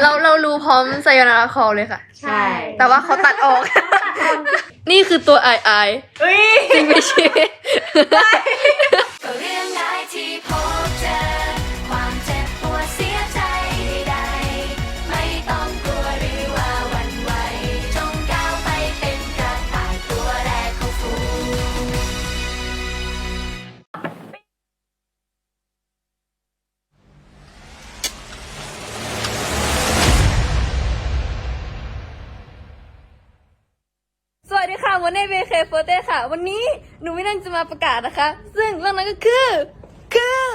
เราเรารู้พร้อมไซยานาราคอลเลยค่ะ ใช่ แต่ว่าเขาตัดออก นี่คือตัวไอไอเฮ้ย จริงไม่ใช่ วัสดีค่ะวันนี้เบเคโฟเต้ค่ะ วันนี้หนูไม่นั่งจะมาประกาศนะคะ ซึ่งเรื่องนั้นก็คือ คือ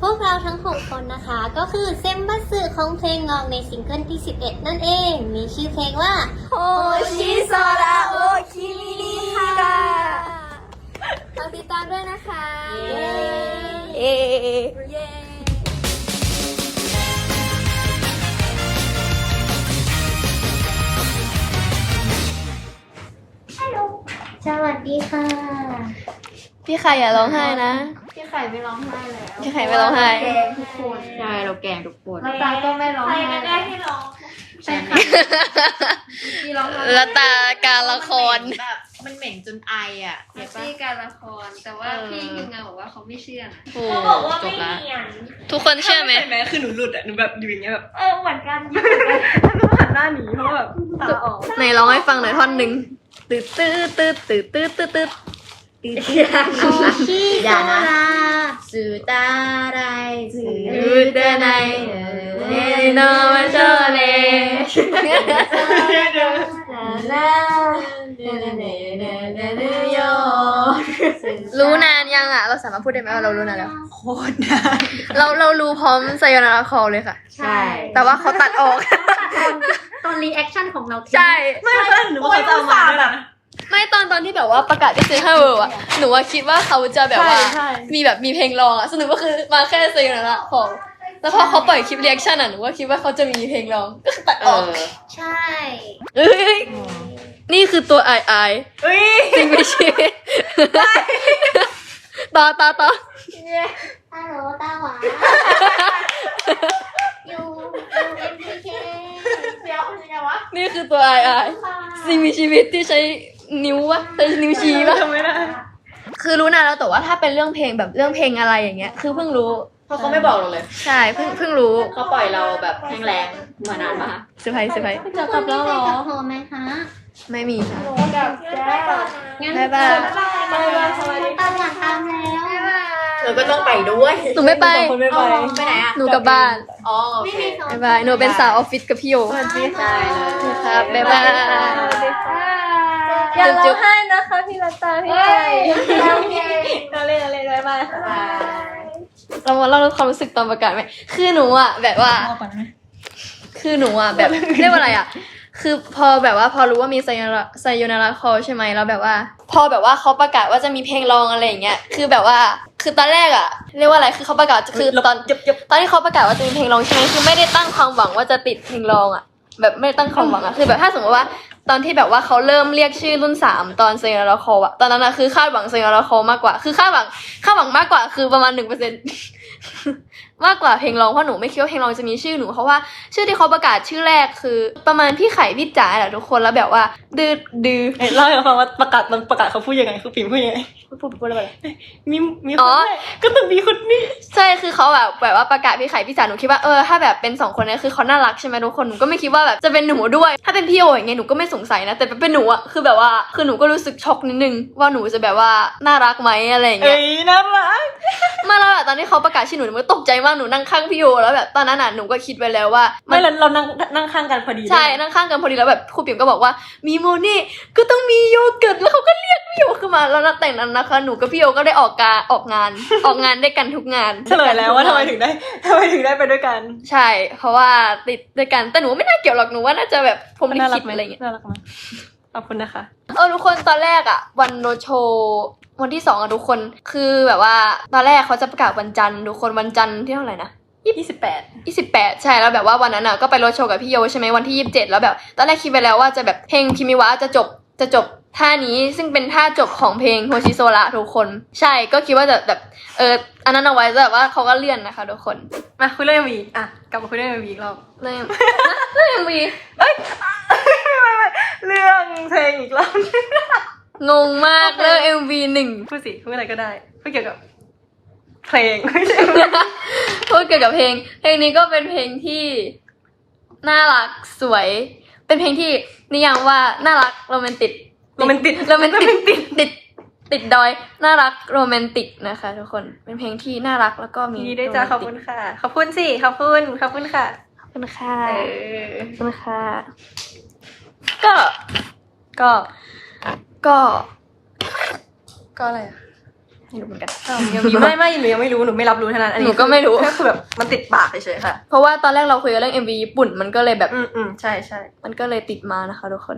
พวกเราทั้ง 6 คนนะคะ ก็คือเซมบัสสึของเพลงงองในซิงเกิลที่ 11 นั่นเอง มีชื่อเพลงว่าโฮชิโซระโอคิริค่ะฝากติดตามด้วยนะคะเอ๊ะเย้ สวัสดีค่ะ พี่ไข่อย่าร้องไห้นะ พี่ไข่ไม่ร้องไห้แล้วพี่ไข่ไม่ร้องไห้ แกงทุกคนใช่เราแกล้งทุกคนน้ำตาก็ไม่ร้องใครไห้ก็ได้ที่ร้องใช่ค่ะพี่ร้องไห้ละตาการละคร แบบมันเหม็นจนไออะเห็นปะพี่การละคร แต่ว่าเออ พี่คิงาบอกว่าเขาไม่เชื่อนะโอ้เขาบอกว่าจไม่บละเนียนทุกคนเชื่อไหมใช่ไหมคือหนูหลุดอะ หนูแบบอยู่อย่างเงี้ยแบบเออเหมือนกัน หันหน้าหนีเพราะว่าแบบตาออก ไหนร้องให้ฟังหน่อยท่อนหนึ่ง ตืดตืดตืดตืดตืดตืดตืดอย่านะสื่อตาไรสื่อตืดเดนไนเนโนมาโชเลรู้นานยังอะ เราสามารถพูดได้ไหมว่าเรารู้นานแล้ว โคตรนานเราเรารู้พร้อมไซยานาราคอลเลยค่ะ ใช่ แต่ว่าเขาตัดออก อนรีแอคชั่นของเราใช่ ไม่เพื่อนหนูว่าเขาจะเอามาด้วยนะ ไม่ตอนตอนที่แบบว่าประกาศที่เซนทรัลเวิลด์อะหนูว่าคิดว่าเขาจะแบบว่า ใช่ใช่ มีแบบมีเพลงรองอะสรุปก็คือมาแค่ไซยานาราคอลแล้วพอเขาปล่อยคลิปเรีแอคชั่นอะหนูว่าคิดว่าเขาจะมีเพลงรองก็คือตัดเอออกอใช่ เอ้ยนี่คือตัวไอไอเฮ้ยจริงไม่ใช่ต่อต่อต่อฮัลโหลตาหวานยูยูเอ็มพีเค นี่คือตัวไอไอสิ่งมีชีวิตที่ใช้นิ้ววะใช้นิ้วชี้ปะทำไม่ได้ คือรู้นานแล้วแต่ว่าถ้าเป็นเรื่องเพลงแบบเรื่องเพลงอะไรอย่างเงี้ย คือเพิ่งรู้เพราะเขาไม่บอกเราเลย ใช่เพิ่งเพิ่งรู้เขาปล่อยเราแบบแห้งแรงมานานมากเซอร์ไพรส์เซอร์ไพรส์จะกลับแล้วเหรอหอมไหมคะไม่มีค่ะงั้นบ๊ายบาย บ๊ายบายสวัสดีตามหลังตามแล้ว เธอก็ต้องไปด้วยหนูไม่ไปคนไม่ไปไปไหนอะหนูกลับบ้านอ๋อโอไม่เคมีสองบ๊ายบายหนูเป็นสาวออฟฟิศกับพี่โยได้เลยครับบ๊ายบายอย่าร้จุ๊อบงไห้นะคะพี่รัตตาพี่ไข่เราเล่นเราเล่นไว้มาเรามาเล่าความรู้สึกตอนประกาศไหมคือหนูอะแบบว่าคือหนูอะแบบ เรียกว่าอะไรอะ คือพอแบบว่าพอรู้ว่ามีไซยานาไซยานาราคอลใช่ไหมแล้วแบบว่า พอแบบว่าเขาประกาศว่าจะมีเพลงรองอะไรอย่างเงี้ยคือแบบว่าคือตอนแรกอะเรียกว่าอะไรคือเขาประกาศคือตอนยับยับตอนที่เขาประกาศว่าจะมีเพลงรองใช่ไหมคือไม่ได้ตั้งความหวังว่าจะติดเพลงรองอะแบบไม่ได้ตั้งความหวังอะคือแบบถ้าสมมติว่าตอนที่แบบว่าเขาเริ่มเรียกชื่อรุ่นสามตอนเซนาราคอลอะตอนนั้นอะคือคาดหวังเซนาราคอลมากกว่า คือคาดหวังคาดหวังมากกว่าคือประมาณหนึ่งเปอร์เซ็น มากกว่าเพลงรองเพราะหนูไม่คิดว่าเพลงรองจะมีชื่อหนูเพราะว่าชื่อที่เขาประกาศชื่อแรกคือ ประมาณพี่ไข่พี่จ๋าแหละทุกคนแล้วแบบว่า ดื้อดื้อเล่าให้เราฟังว่าประกาศตอนประกาศเขาพูดยังไงคือปิ่มพูดยังไงพูดพูดอะไรมีมีคอ๋นอแรกก็ต้องมีคนนี้ใช่คือเขาแบบแบบว่าประกาศพี่ไข่พี่จ๋าหนูคิดว่าเออถ้าแบบเป็นสองคนเนี้คือเขาน่ารักใช่ไหมทุกคนหนูก็ไม่คิดว่าแบบจะเป็นหนูด้วย ถ้าเป็นพี่โออย่างเงี้ยหนูก็ไม่สงสัยนะ แต่เป็นหนูอะคือแบบว่าคือหนูก็รู้สึกช็อกนิดนึงว่าหนูจะแบบว่าน่ารักไหมอะไรอย่างเงี้เอ้ยยน่ารักไมาแล้วแบบตอนที่เขาประกาศชื่อหนูหนูก็ตกใจมากหนูนั่งข้างพี่โอแล้วแบบตอนนั้นน่ะหนูก็คิดไว้แล้วว่าไม่เราเรานั่งนั่งข้างกันพอดีใช่นั่งข้างกันพอดีแล้วแบบครูปิ่มก็บอกว่ามีโมนี่ก็ต้องมีโยเกิร์ตแล้วเขาก็เรียกพี่โอขึ้นมาแล้วนับแต่งนั้นนะคะ หนูกับพี่โอก็ได้ออกกาออกงาน ออกงานด้วยกันทุกงานเฉลยแล้วว่าทำไมถึงได้ทำไมถึงได้ไปด้วยกัน ใช่ เพราะว่าติดด้วยกันแต่หนูว่าไม่น่าเกี่ยวหรอกหนูว่าน่าจะแบบผมลิขิตอะไรอย่างเงี้ยน่ารักไหมขอบคุณนะคะเออทุกคนตอนแรกอะวันโรดโช ว์วันที่สองอะทุกคนคือแบบว่าตอนแรกเขาจะประกาศวันจันทร์ทุกคนวันจันทร์ที่เท่าไหร่นะยี่สิบแปดยี่สิบแปดใช่แล้วแบบว่าวันนั้นอะก็ไปรถโชว์กับพี่โยใช่ไหมวันที่ยี่สิบเจ็ดแล้วแบบตอนแรกคิดไปแล้วว่าจะแบบเพลงคิมิวะจะจบจะจบท่านี้ซึ่งเป็นท่าจบของเพลงโฮชิโซระทุกคน ใช่ก็คิดว่าจะแบบเอออันนั้นเอาไว้แต่ว่าเขาก็เลื่อนนะคะทุกคน มาคุยเรื่องมีอะกลับมาคุยเรื่องมีอีกรอบเรื่องเรื่องมีเรื่องเพลงอีกรอบ งงมากเรื่อง MV หนึ่งพูดสิพูดอะไรก็ได้พูดเกี่ยวกับ เพลงไม่ใช่พูดเกี่ยวกับเพลง เพลงนี้ก็เป็นเพลงที่น่ารักสวย เป็นเพลงที่นิยามว่าน่ารักโรแมนติกโรแมนติกโรแมนติกติดติดติดดอยน่ารักโรแมนติกนะคะทุกคนเป็นเพลงที่น่ารักแล้วก็มีดีด้วยจ้าขอบคุณค่ะ ขอบคุณสิขอบคุณขอบคุณค่ะขอบคุณค่ะเออขอบคุณค่ะ ก็ก็ ก็ ก็อะไรอะไม่รู้เหมือนกัน อ้าวยังมีไม่ไม่หนูยังไม่รู้หนูไม่รับรู้เท่านั้นอันหนี้นูก็ไม่รู้ แค่คือแบบมันติดปากเฉยๆค่ะ เพราะว่าตอนแรกเราคุยกันเรื่อง MV ญี่ปุ่นมันก็เลยแบบอืมอืมใช่ใช่มันก็เลยติดมานะคะทุกคน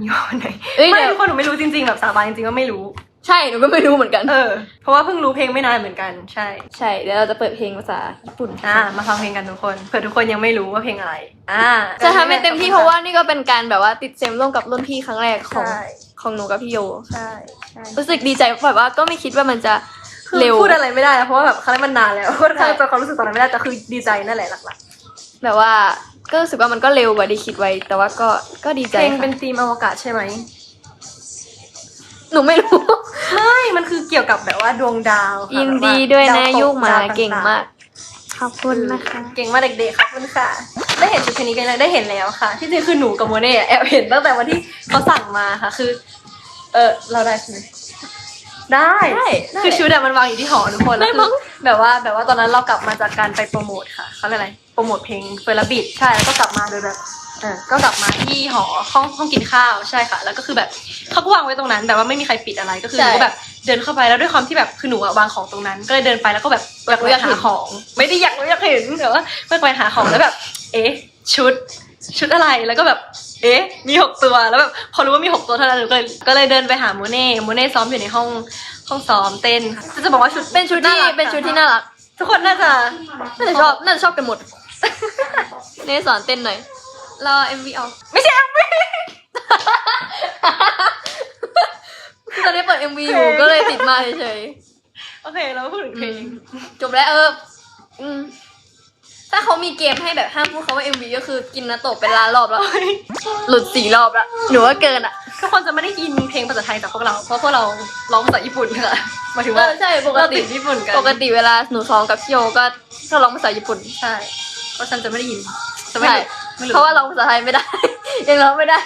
มีวันไหนเอ้ยไม่เดี๋ยวทุกคนหนูไม่รู้จริงๆแบบสาบานจริงๆก็ไม่รู้ ใช่หนูก็ไม่รู้เหมือนกัน เออ เพราะว่าเพิ่งรู้เพลงไม่นานเหมือนกันใช่ ใช่เดี๋ยวเราจะเปิดเพลงภาษาญี่ปุ่นอ่า มาฟังเพลงกันทุกคนเผื่อทุกคนยังไม่รู้ว่าเพลงอะไร อ่าจะทำให้เต็มที่เพราะว่านี่ก็เป็นการแบบว่าติดเซมร่วมกับรุ่นพี่ครั้งแรกของใช่ ของหนูกับพี่โย ใช่ใช่รู้สึกดีใจแบบว่าก็ไม่คิดว่ามันจะคือเร็ว พูดอะไรไม่ได้นะเพราะว่าแบบครั้งนั้นมันนานแล้วค่อนข้างใช่จะความรู้สึกตอนนั้นไม่ได้แต่คือดีใจนั่นแหละหลักแบบว่าก็รู้สึกว่ามันก็เร็วกว่าที่คิดไว้ แต่ว่าก็ก็ดีๆใจเพลงค่ะเป็นธีมอวกาศใช่ไหมหนูไม่รู้ ไม่มันคือเกี่ยวกับแบบว่าดวงดาวค่ะยินแบบดีด้วยนะดตยุกหมาดวต่ๆเก่งมาก ขอบคุณนะคะ เก่งมากเด็กๆครับคุณค่ะ ได้เห็นชุดเพลงนี้กันเลยได้เห็นแล้วค่ะ ที่จริงคือหนูกับโมเน่แอบเห็นตั้งแต่วันที่เขาสั่งมาค่ะคือ เออเราได้ใช่ไหมได้ได้ได้คือชุดอะมันวางอยู่ที่หอทุกคนแล้วได้คืมั้องแบบว่าแบบว่าตอนนั้นเรากลับมาจากการไปโปรโมทค่ะเขาเรียกอะไรโปรโมทเพลงเฟอร์ลบิดใช่แล้วก็กลับมาโดยแบบเออก็กลับมาที่หอห้องห้องกินข้าวใช่ค่ะ แล้วก็คือแบบเขาก็วางไว้ตรงนั้นแบบว่าไม่มีใครปิดอะไรก็คือหใช่ นูก็แบบเดินเข้าไปแล้วด้วยความที่แบบคือหนูอะวางของตรงนั้น ก็เลยเดินไปแล้วก็แบบอยากอยากหาเห็นของ ไม่ได้อยากรู้อยากเห็นแต่ว่าไปไปหาของแล้วแบบ เอ๊ะ ชุด ชุดอะไรแล้วก็แบบ เอ๊ะ มีหกตัวแล้วแบบพอรู้ว่ามีหกตัวเท่านั้นหนูก็เลยก็เลยเดินไปหาโมเน่โมเน่ซ้อมอยู่ในห้องห้องซ้อมเต้นจะจะบอกว่าชุดเป็นชุดที่ารักเป็นชุดที่น่ารัก ทุกคนน่าจะน่าจะชอบน่าจะชอบกันหมด เนสอนเต้นหน่อยรอ MV ออกไม่ใช่แอมมี่คือตอนนี้เปิด MV อยู่ก็เลยติดมาเฉยโอเคเราพูดถึงเพลงๆจบแล้วเออ อืม ถ้าเขามีเกมให้แบบห้ามพูดเขาว่า MV ก็คือกินนาโตะเป็นล้านรอบแล้ว หลุดสี่รอบแล้ว หนูว่าเกินอะ ทุกคนจะไม่ได้ยินเพลงภาษาไทยจากพวกเรา เพราะพวกเราร้องภาษาญี่ปุ่นค่ะหมายถึงเอว่าอใช่ปกเราติติดญี่ปุ่นกันปกติเวลาหนูซ้อมกับพี่โยก็ก็ร้องภาษาญี่ปุ่น ใช่ เพราะฉันจะไม่ได้ยินจะไม่ใช่ไม่เพราะว่าร้องภาษาไทยไม่ได้ ยังร้องไม่ได้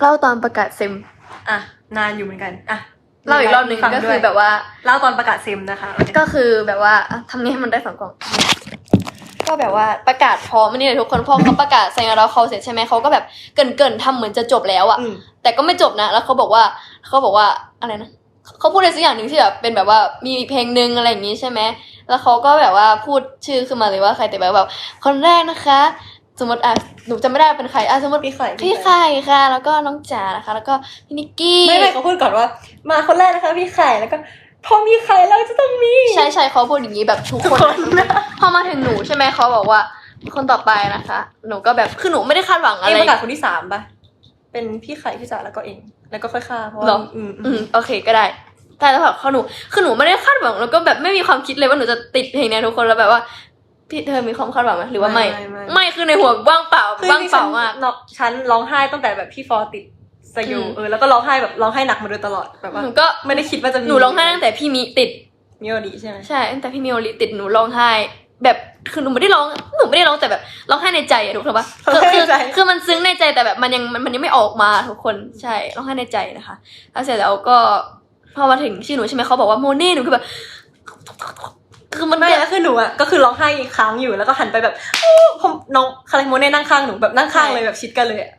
เล่าตอนประกาศเซมอะนานอยู่เหมือนกันอะเล่าอีกรอบหนึ่งฟัก็ด้คืวอยแบบว่า เล่าตอนประกาศเซมนะคะ ก็คือแบบว่าอะทำไงให้มันได้สองกล่อง ก็แบบว่าประกาศพร้อมอันนี่เลยทุกคนพอเขาประกาศไซน์เราเขาเสร็จใช่ไหมเขาก็แบบเกินเกินๆทำเหมือนจะจบแล้วอะอืม แต่ก็ไม่จบนะ แล้วเขาบอกว่าเขาบอกว่าอะไรนะเขาพูดอะไรสักอย่างหนึ่งที่แบบเป็นแบบว่ามีเพลงหนึ่งอะไรอย่างนี้ใช่ไหมแล้วเขาก็แบบว่าพูดชื่อขึ้นมาเลยว่าใครแต่แบบแบบคนแรกนะคะ สมมติอะหนูจำไม่ได้ว่าเป็นใครอะสมมติพี่ไข่พี่ไข่ค่ะ แล้วก็น้องจ๋านะคะ แล้วก็พี่นิกกี้ ไม่ไม่เขาพูดก่อนว่า มาคนแรกนะคะพี่ไข่แล้วก็ พอมีไข่แล้วจะต้องมีใช่ใช่เขาพูดอย่างนี้แบบทุกทุกคนคนนะพอมาถึงหนูใช่ไหมเขาบอกว่า คนต่อไปนะคะ หนูก็แบบคือหนูไม่ได้คาดหวังอะเองไรประกาศคนที่สามปะเป็นพี่ไข่พี่จ๋าแล้วก็เอง แล้วก็ค่อยฆ่าเพราะว่าหรออืมอืมโอเคก็ได้แต่แล้วแบบเขาหนูคือหนูไม่ได้คาดหวังแล้วก็แบบไม่มีความคิดเลยว่าหนูจะติดเพลงเนี้ยทุกคนแล้วแบบว่าพี่เธอมีความคาดหวังไหมหรือว่าไม่ ไม่คือในหัวว่างเปล่าคือว่างที่เปฉัล่านมากเนาะฉันร้องไห้ตั้งแต่แบบพี่ฟอร์ติด สยูอืมเออแล้วก็ร้องไห้แบบร้องไห้หนักมาโดยตลอดแบบว่าหนูก็ไม่ได้คิดว่าจะมีหนูร้องไห้ตั้งแต่พี่มิติดมิโอดีใช่ไหมใช่ตั้งแต่พี่มิโอริติดหนูร้องไห้ แบบคือหนูไม่ได้ร้องหนูไม่ได้ร้องแต่แบบร้องไห้ในใจอะทุกคนปะคือคือคือมันซึ้งในใจแต่แบบมันยังมันมันยังไม่ออกมาทุกคนใช่ร้องไห้ในใจนะคะแล้วเสร็จแล้วก็พอมาถึงชื่อหนูใช่ไหมเขาบอกว่าโมเน่หนูคือแบบคือมันไม่แบบแล้วคือหนูอะก็คือร้องไห้ค้างอยู่แล้วก็หันไปแบบอู้ผมน้องคาริโมเน่นั่งข้างหนูแบบนั่งข้างเลยแบบชิดกันเลยอะ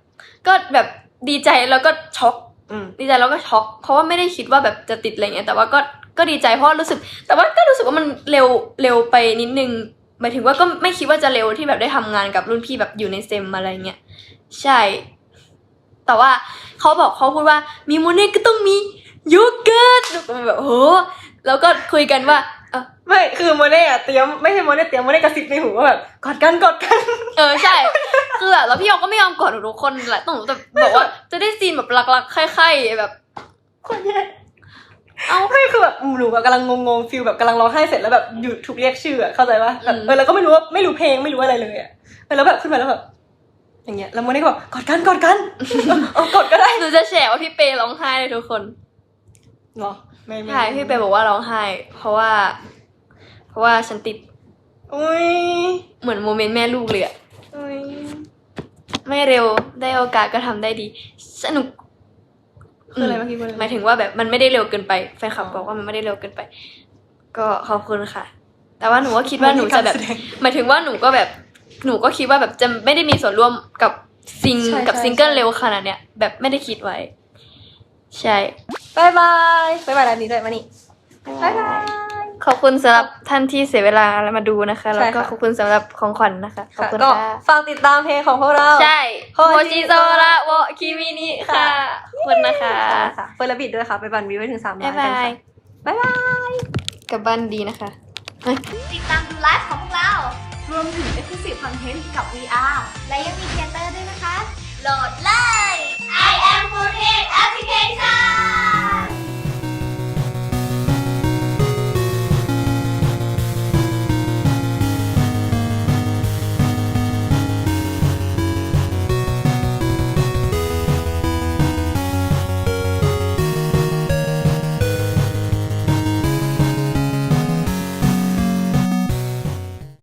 ก็แบบ ดีใจแล้วก็ช็อกอืมดีใจแล้วก็ช็อก เพราะว่าไม่ได้คิดว่าแบบจะติดอะไรเงี้ยแต่ว่าก็ก็ดีใจเพราะว่ารู้สึก แต่ว่าก็รู้สึกว่ามันเร็วเร็วไปนิดนึงหมายถึงว่าก็ไม่คิดว่าจะเร็วที่แบบได้ทำงานกับรุ่นพี่แบบอยู่ในเซมอะไรเงี้ยใช่ แต่ว่าเขาบอกเขาพูดว่ามีโมเน่ก็ต้องมีโยเกิร์ตหนูก็แบบโหแล้วก็คุยกันว่าเออ ไม่คือโมเน่อะเตรียมไม่ใช่โมเน่เตรียมโมเน่กระซิบในหูว่าแบบกอดกันกอดกัน เออใช่ คือแบบแล้วพี่ยองก็ไม่ยอมกอดหนูทุกคนแหละต้องหนูแต่บอกว่าจะได้ซีนแบบรักๆใคร่ๆแบบ คนแย่เอาไม่คือแบบหนูแบบกำลังงงๆฟิลแบบกำลังร้องไห้เสร็จแล้วแบบอยู่ถูกเรียกชื่ออะเข้าใจปะแบบเออแล้วก็ไม่รู้ว่าไม่รู้เพลงไม่รู้อะไรเลยอะเออแล้วแบบขึ้นมาแล้วแบบอย่างเงี้ยแล้วโมเน่ก็บอกกอดกันกอดกันเอากอดก็ได้หนูจะแฉว่าพี่เปร้องไห้เลยทุกคนเหรอไม่ไม่ใช่พี่เปบอกว่าร้องไห้ เพราะว่า เพราะว่าฉันติดอุ้ยเหมือนโมเมนต์แม่ลูกเลยอะอุ้ยไม่เร็วได้โอกาสก็ทำได้ดี สนุกคืออะไรเมื่อกี้พูดอะไรหมายถึงว่าแบบมันไม่ได้เร็วเกินไปแฟนคลับบอกว่ามันไม่ได้เร็วเกินไป ก็ขอบคุณค่ะ แต่ว่าหนูก็คิดว่าหนูจะแบบหมายถึงว่าหนูก็แบบหนูก็คิดว่าแบบจะไม่ได้มีส่วนร่วมกับซิงใช่กับใช่ซิงเกิลใช่เร็วขนาดเนี้ยแบบไม่ได้คิดไว้ ใช่บายบายบายบายแบบนี้ด้วยมานี่บายบาย ขอบคุณสำหรับท่านที่เสียเวลาแล้วมาดูนะคะ แล้วก็ขอบคุณสำหรับของขวัญนะคะ ขอบคุณค่ะฟังติดตามเพลงของพวกเรา ใช่โฮจิโซระโวคิมินิค่ะขอบคุณนะคะเฟิดระบิดด้วยค่ะ ไปบันวิวไปถึงสามล้านกันค่ะบ๊ายบายกับบ้านดีนะคะ ติดตามดูไลฟ์ของพวกเรา รวมถึงเอ็กซ์คลูซีฟคอนเทนต์กับ VR และยังมีเทเตอร์ด้วยนะคะ โหลดเลย I am Food Application